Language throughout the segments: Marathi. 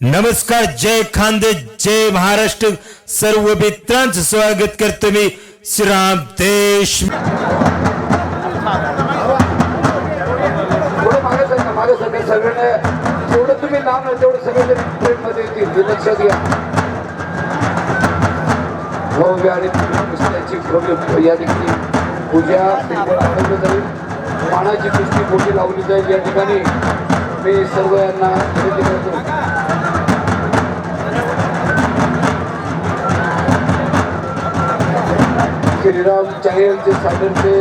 नमस्कार जय खानदे जय महाराष्ट्र. सर्व मित्रांचं स्वागत करतो मी श्रीराम देश. मागे सगळ्यांना जेवढं तुम्ही नाव नाही तेवढं सगळे येतील. लक्षात घ्या भव्य आणि पुस्तकाची भव्य या ठिकाणी पूजा आठवलं जाईल पानाची कुस्ती मोठी लावली जाईल या ठिकाणी. मी सर्व यांना खरेदी करतो श्रीराम चाहेलचे सायडरचे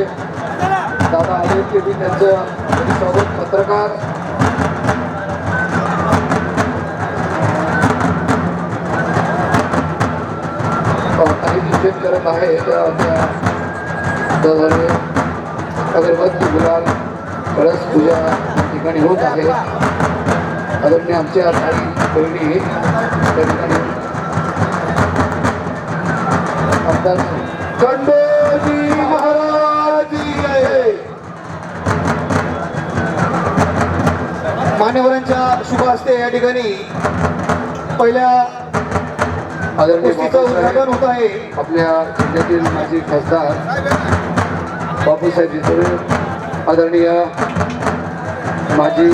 दादा आले ते मी त्यांचं स्वागत पत्रकार. काही निषेध करत आहे अगरबत्ती गुलाल कळस पूजा ठिकाणी होत आहे. आदरणीय आमच्या काही बहिणी त्या ठिकाणी आमदार खंडोजी महाराज. मान्यवरांच्या शुभ हस्ते या ठिकाणी पहिल्या बापूसाहेब उद्घाटन होत आहे आपल्या जिल्ह्यातील माजी खासदार बापूसाहेब जितळे आदरणीय माजी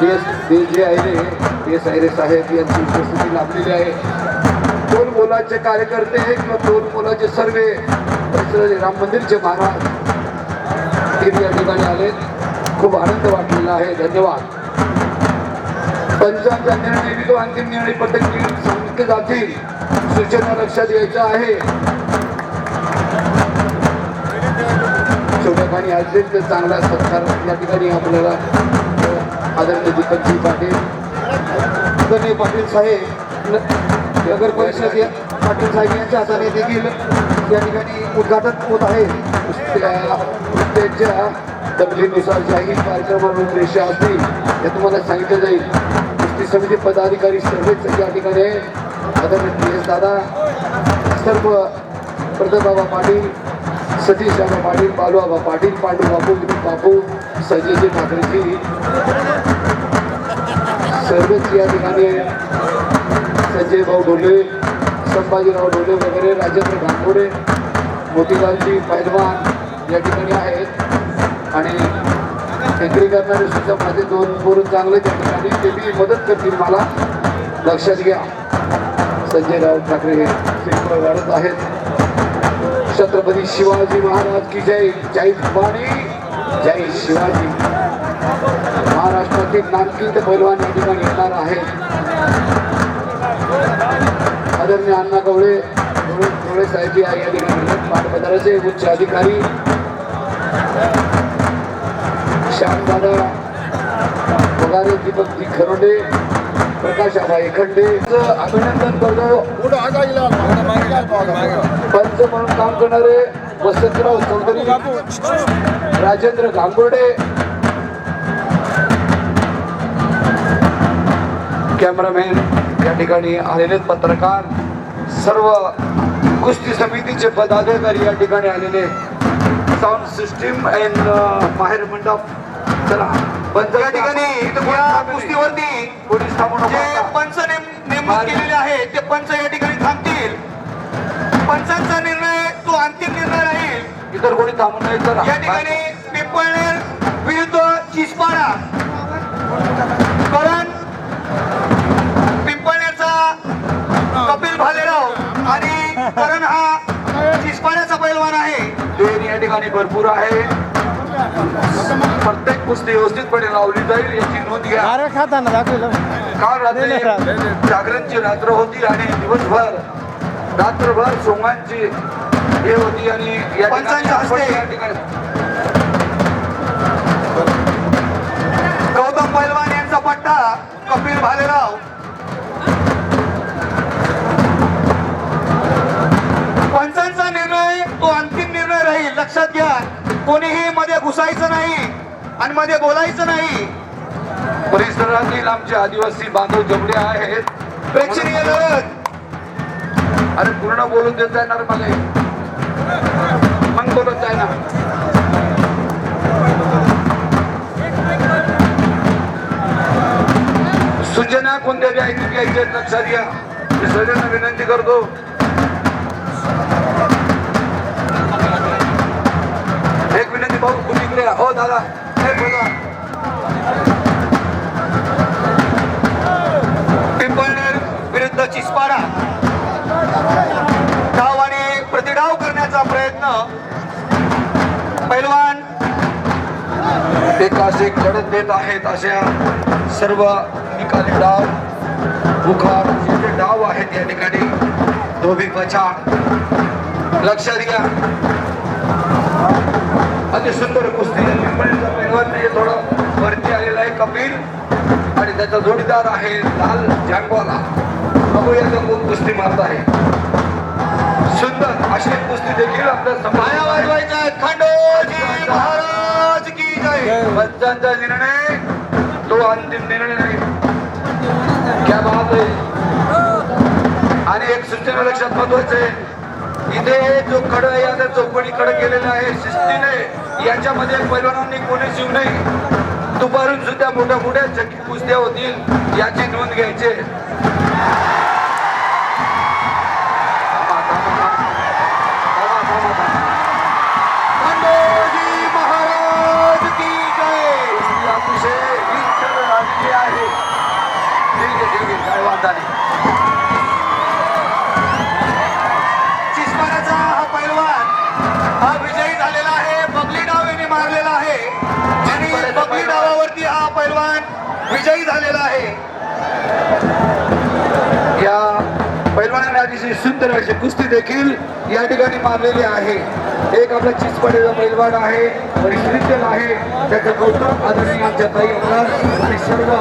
D S D J Ayare D S Ayare साहेब यांची उपस्थिती लाभलेली आहे दोन मुलाचे कार्यकर्ते किंवा दोन मुलाचे सर्वे. राम मंदिरचे महाराज. हे या ठिकाणी आले. खूप आनंद वाटलेला आहे. धन्यवाद. पंचांचा निर्णय मी तो अंतिम निर्णय पद्धती सांगितले जातील. सूचना लक्षात घ्यायच्या आहे. छोट्याखानी अत्यंत चांगला सत्कार या ठिकाणी आपल्याला आदरणीय दीपकजी पाटील आदरणीय पाटील साहेब नगर परिषद या- पाटील साहेब यांच्या हाताने देखील या ठिकाणी उद्घाटन होत आहे. त्यांच्या प्रत्येकच्या जाहीर ज्याही असतील हे तुम्हाला सांगितलं जाईल. कुस्ती समिती पदाधिकारी सर्वच या ठिकाणी आदरणीय दादा सर्व प्रतापबाबा पाटील सतीश बाबा पाटील बालूबाबा पाटील पांडू बापू विनोद बापू संजयजी ठाकरेजी सर्वच या ठिकाणी संजय भाऊ ढोले संभाजीराव ढोले वगैरे राजेंद्र घांगोडे मोतीलालजी पैलवान या ठिकाणी आहेत. आणि एंट्री करणारे सुद्धा माझे दोन पोरं चांगले त्या ठिकाणी. ते बी मदत करतील मला. लक्षात घ्या. संजयराव ठाकरे हे श्रीफळ वाढत आहेत. छत्रपती शिवाजी महाराज की जय. जय भवानी. जय शिवाजी. महाराष्ट्रातील नानकिंद पैलवान या ठिकाणी येणार आहेत. आदरणीय अण्णा गवळे कवळे गवळे साहेब या ठिकाणी पाटबंधाराचे उच्च अधिकारी. श्यामदादा पगारे दीपक जी खरोडे प्रकाश आबाई खंडे अभिनंदन करतो. पंच म्हणून काम करणारे वसंतराव चौधरी राजेंद्र गांगुर्डे. कॅमेरामॅन या ठिकाणी आलेले पत्रकार. सर्व कुस्ती समितीचे पदाधिकारी या ठिकाणी आलेले साऊंड सिस्टीम अँड माहेर मंडप. चला पंच या ठिकाणी या कुस्तीवरती पोलीस थांबू जे नका पंच नेम नेमणूक केलेले आहे ते पंच या ठिकाणी थांबतील. पंचांचा निर्णय तो अंतिम निर्णय राहील. इतर कोणी थांबू नये तर या ठिकाणी पिंपळनेर विरुद्ध चिसपाडा. करण हा चिसपाड्याचा पैलवान आहे. ट्रेन या ठिकाणी भरपूर आहे. प्रत्येक कुस्ती व्यवस्थितपणे लावली जाईल याची नोंद घ्या. अरे खाताना दाखवलं. काल रात्री जागरणची रात्र होती आणि दिवसभर रात्रभर सोंगांची हे होती आणि या ठिकाणी घुसायचं नाही आणि मध्ये बोलायचं नाही. परिसरातील आमचे आदिवासी बांधव जेवढे आहेत प्रेक्षणीय लढत अरे पूर्ण बोलून देत जाणार मला. मग बोलत जाय ना. सूचना कोणत्या बी ऐकून घ्यायच्या लक्षात घ्या. मी सगळ्यांना विनंती करतो. तुम्ही हो दादा हे बोला पिंपळनेर विरुद्ध डाव आणि प्रतिडाव करण्याचा प्रयत्न. पैलवान एकास एक लढत देत आहेत अशा सर्व निकाली डाव. बुखार जे डाव आहेत या ठिकाणी धोबी पछाड. लक्षात घ्या अति सुंदर कुस्ती. पिंपळीचा पैलवान म्हणजे थोडं वरती आलेला आहे कपिल आणि त्याचा जोडीदार आहे लाल जांगवाला. बघूया का कोण कुस्ती मारत आहे. सुंदर अशी कुस्ती देखील आपल्या पाया समोर. आहे. वाजवायचा खंडोजी महाराज की जय. पंचांचा निर्णय. तो अंतिम निर्णय नाही. क्या बात आहे. आणि एक सूचना लक्षात महत्वाचं आहे. इथे जो कड आहे आता चौकडी कड केलेला आहे. शिस्तीने याच्यामध्ये पैलवानांनी कोणी शिव नाही. दुपारून सुद्धा मोठ्या मोठ्या चक्की कुस्त्या होतील याची नोंद घ्यायची. आहे. अतिशय ठीक आहे ठीक आहे. काय वादा नाही आणि सुंदर अशी कुस्ती देखील या ठिकाणी मारलेली आहे. एक आपला चिचपडेचा पैलवान आहे आणि श्रीचल आहे त्याचं कौतुक आदरणीय आमच्या ताई आमदार आणि सर्व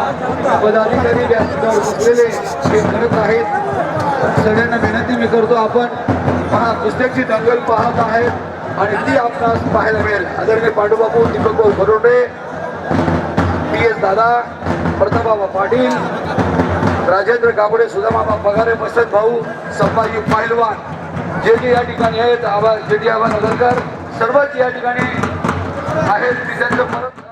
पदाधिकारी व्यासपीठावर बसलेले हे करत आहेत. सगळ्यांना विनंती मी करतो आपण पहा कुस्त्याची दंगल पाहत आहेत आणि ती आपणास पाहायला मिळेल. आदरणीय पांडुबाबू दीपक भाऊ बरोडे पी एस दादा प्रतापबाबा पाटील राजेंद्र गाबडे सुदामाबा पगारे बसत भाऊ संभाजी पहिलवान. जे जे या ठिकाणी आहेत आबा जे जे आबा नगरकर सर्वच या ठिकाणी आहेत. मी त्यांचं परत